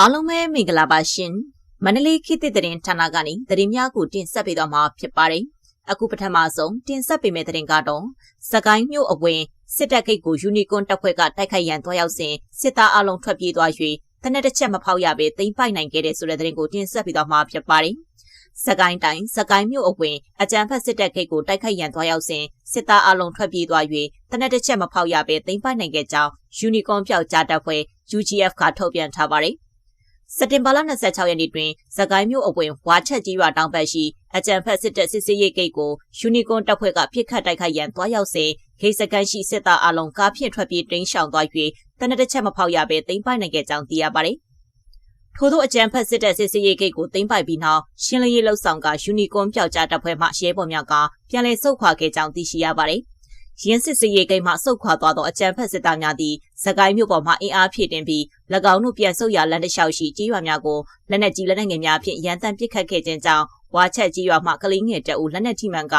အားလုံးပဲမင်္ဂလာပါရှင်မန္တလေးခေတ်သစ်သတင်းဌာနကနေသတင်းများကိုတင်ဆက်ပေးတော့မှာဖြစ်ပါတယ်အခုပထမဆုံးတင်ဆက်ပေးမယ့်သတင်းကတော့စကိုင်းမြို့အဝင်စစ်တပ်ဂိတ်ကိုယူနီကွန်တပ်ဖွဲ့ကတိုက်ခိုက်ရန်တွားရောက်စဉ်စစ်သားအလုံးထွက်ပြေးသွား၍တနက်တစ်ချက်မဖောက်ရဘဲတိမ့်ပိုက်နိုင်ခဲ့တဲ့ဆိုတဲ့သတင်းကိုတင်ဆက်ပေးတော့မှာဖြစ်ပါတယ်စကိုင်းတိုင်းစကိုင်းမြို့အဝင်အကြံဖက်စစ်တပ်ဂိတ်ကိုတိုက်ခိုက်ရန်တွားရောက်စဉ်စစ်သားအလုံးထွက်ပြေးသွား၍တနက်တစ်ချက်မဖောက်ရဘဲတိမ့်ပိုက်နိုင်ခဲ့ကြောင်းယူနီကွန်ပြောက်ကြားတပ်ဖွဲ့ UGF ကထုတ်ပြန်ထားပါတယ် စက်တင်ဘာလ26ရက်နေ့တွင်သကိုင်းမြို့အဝင်ဝါချက်ကြီးရွာတောင်ဘက်ရှိအကြံဖက်စစ်တပ်စစ်စေးရေးဂိတ်ကိုယူနီကွန်တပ်ဖွဲ့ကပြစ်ခတ်တိုက်ခိုက်ရန်တွားရောက်စဉ်ဂိတ်စကန်ရှိစစ်သားအလုံးကားဖြင့်ထွက်ပြေးတိမ်းရှောင်သွား၍တနက်တစ်ချက်မဖောက်ရဘဲတိမ်းပိုက်နိုင်ခဲ့ကြောင်းသိရပါတယ်။ထို့သောအကြံဖက်စစ်တပ်စစ်စေးရေးဂိတ်ကိုတိမ်းပိုက်ပြီးနောက်ရှင်းလင်းရေးလှုပ်ဆောင်ကယူနီကွန်ပျောက်ကြားတပ်ဖွဲ့မှရဲဘော်များကပြန်လည်ဆုတ်ခွာခဲ့ကြောင်းသိရှိရပါတယ်။ ရင်းစစ်စရေးကိန်းမှစုတ်ခွာသွားသောအကြံဖက်စစ်သားများသည်စကိုင်းမြို့ပေါ်မှအင်အားဖြည့်တင်ပြီး၎င်းတို့ပြန်ဆုတ်ရလမ်းတစ်လျှောက်ရှိကြီးရွာများကိုလက်နက်ကြီးလက်နက်ငယ်များဖြင့်ရန်တမ်းပစ်ခတ်ခဲ့ခြင်းကြောင့်ဝါချက်ကြီးရွာမှကလေးငယ်တအုပ်လက်နက်ထိမှန်က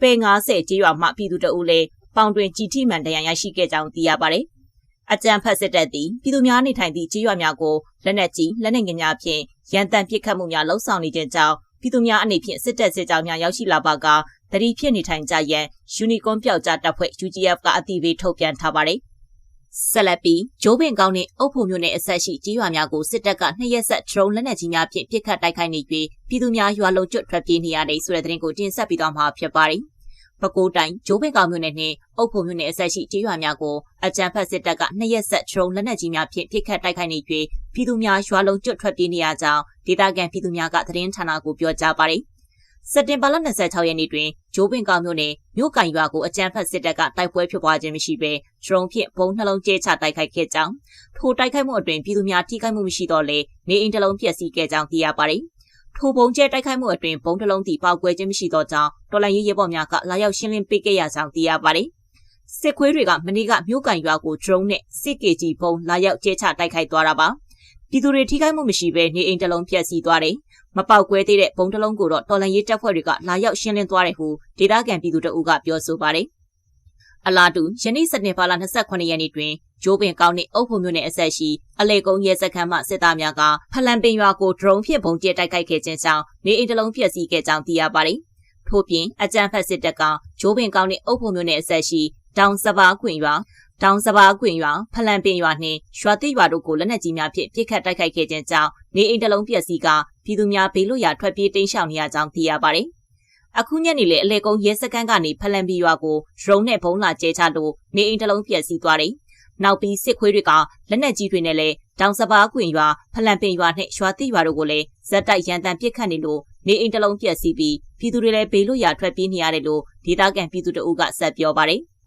ပေ90ကြီးရွာမှပြည်သူတအုပ်လည်းပေါင်တွင်ကြီးထိမှန်တရားရရှိခဲ့ကြောင်းသိရပါတယ်။အကြံဖက်စစ်တပ်သည်ပြည်သူများနေထိုင်သည့်ကြီးရွာများကိုလက်နက်ကြီးလက်နက်ငယ်များဖြင့်ရန်တမ်းပစ်ခတ်မှုများလှုံ့ဆော်နေခြင်းကြောင့်ပြည်သူများအနေဖြင့်စစ်တပ်စစ်ကြောင်းများရောက်ရှိလာပါက တတိဖြစ်နေထိုင်ကြရန်ယူနီကွန်ပျောက်ကြားတပ်ဖွဲ့ UGF ကအတိပေးထုတ်ပြန်ထားပါတယ်။ဆက်လက်ပြီးဂျိုးပင်ကောင်းနှင့်အုပ်ဖို့မျိုးနဲ့အဆက်ရှိကြီးရွာများကိုစစ်တပ်ကနှစ်ရက်ဆက်ဒရုန်းလက်နက်ကြီးများဖြင့်ပစ်ခတ်တိုက်ခိုက်နေပြီးပြည်သူများရွာလုံးကျွတ်ထွက်ပြေးနေရတဲ့ဆိုတဲ့သတင်းကိုတင်ဆက်ပြီးတော့မှာဖြစ်ပါတယ်။ပဲခူးတိုင်းဂျိုးပင်ကောင်မြို့နယ်နှင့်အုပ်ဖို့မြို့နယ်အဆက်ရှိကျေးရွာများကိုအကြံဖက်စစ်တပ်ကနှစ်ရက်ဆက်ဒရုန်းလက်နက်ကြီးများဖြင့်ပစ်ခတ်တိုက်ခိုက်နေပြီးပြည်သူများရွာလုံးကျွတ်ထွက်ပြေးနေရကြောင်းဒေသခံပြည်သူများကသတင်းဌာနကိုပြောကြားပါတယ်။ စက်တင်ဘာလ26ရက်နေ့တွင်ဂျိုးပင်ကောင်မြို့နယ်မြို့ကန်ရွာကိုအကြမ်းဖက်စစ်တပ်ကတိုက်ပွဲဖြစ်ပွားခြင်းမရှိဘဲဒရုန်းဖြင့်ဘုံနှလုံးကျဲချတိုက်ခိုက်ခဲ့ကြောင်းထိုတိုက်ခိုက်မှုအတွင်ပြည်သူများထိခိုက်မှုမရှိတော့လဲနေအိမ်တစ်လုံးပျက်စီးခဲ့ကြောင်းသိရပါတယ်။ထိုဘုံကျဲတိုက်ခိုက်မှုအတွင်ဘုံတစ်လုံးတီပေါက်ကွဲခြင်းမရှိတော့ကြောင်းတော်လိုင်းရေးရဲဘော်များကလာရောက်ရှင်းလင်းပေးခဲ့ရကြောင်းသိရပါတယ်။စစ်ခွေးတွေကမနေ့ကမြို့ကန်ရွာကိုဒရုန်းနဲ့စစ်ကေဂျီဘုံလာရောက်ကျဲချတိုက်ခိုက်သွားတာပါ။ ပြည်သူတွေထိခိုက်မှုမရှိဘဲနေအိမ်တစ်လုံးပျက်စီးသွားတယ်။မပေါက်ကွဲသေးတဲ့ဘုံတလုံးကိုတော့တော်လန်ရေးတပ်ဖွဲ့တွေကလာရောက်ရှင်းလင်းသွားတယ်ဟုဒေသခံပြည်သူတို့ကပြောဆိုပါတယ်။အလားတူယနေ့စနေပါလ28ရက်နေ့တွင်ဂျိုးပင်ကောင်းနှင့်အုပ်ဖို့မျိုးနဲ့အဆက်ရှိအလေကုန်းရဲစခန်းမှစစ်သားများကဖလန်ပင်ရွာကိုဒရုန်းဖြင့်ပုံကျဲတိုက်ခိုက်ခဲ့ခြင်းကြောင့်နေအိမ်တလုံးပြည့်စည်ခဲ့ကြောင်းသိရပါတယ်။ထို့ပြင်အကြံဖက်စစ်တပ်ကဂျိုးပင်ကောင်းနှင့်အုပ်ဖို့မျိုးနဲ့အဆက်ရှိတောင်စပါးခွင်ရွာ တောင်စပါးခွင်ရွာဖလန်ပင်ရွာနှင့်ရွာတိရွာတို့ကိုလက်နက်ကြီးများဖြင့်ပစ်ခတ်တိုက်ခိုက်ခဲ့ခြင်းကြောင့်နေအိမ်တလုံးပျက်စီးကပြည်သူများဘေးလွတ်ရာထွက်ပြေးတိမ်းရှောင်နေရကြောင်းသိရပါတယ်။အခုညနေလေအလေကုန်းရဲစခန်းကနေဖလန်ပင်ရွာကိုရုံနဲ့ဘုံလာကျဲချလို့နေအိမ်တလုံးပျက်စီးသွားတယ်။နောက်ပြီးစစ်ခွေးတွေကလက်နက်ကြီးတွေနဲ့လည်းတောင်စပါးခွင်ရွာဖလန်ပင်ရွာနဲ့ရွာတိရွာတို့ကိုလည်းဇက်တိုက်ရန်တမ်းပစ်ခတ်နေလို့နေအိမ်တလုံးပျက်စီးပြီးပြည်သူတွေလည်းဘေးလွတ်ရာထွက်ပြေးနေရတယ်လို့ဒေသခံပြည်သူတို့ကဆက်ပြောပါတယ်။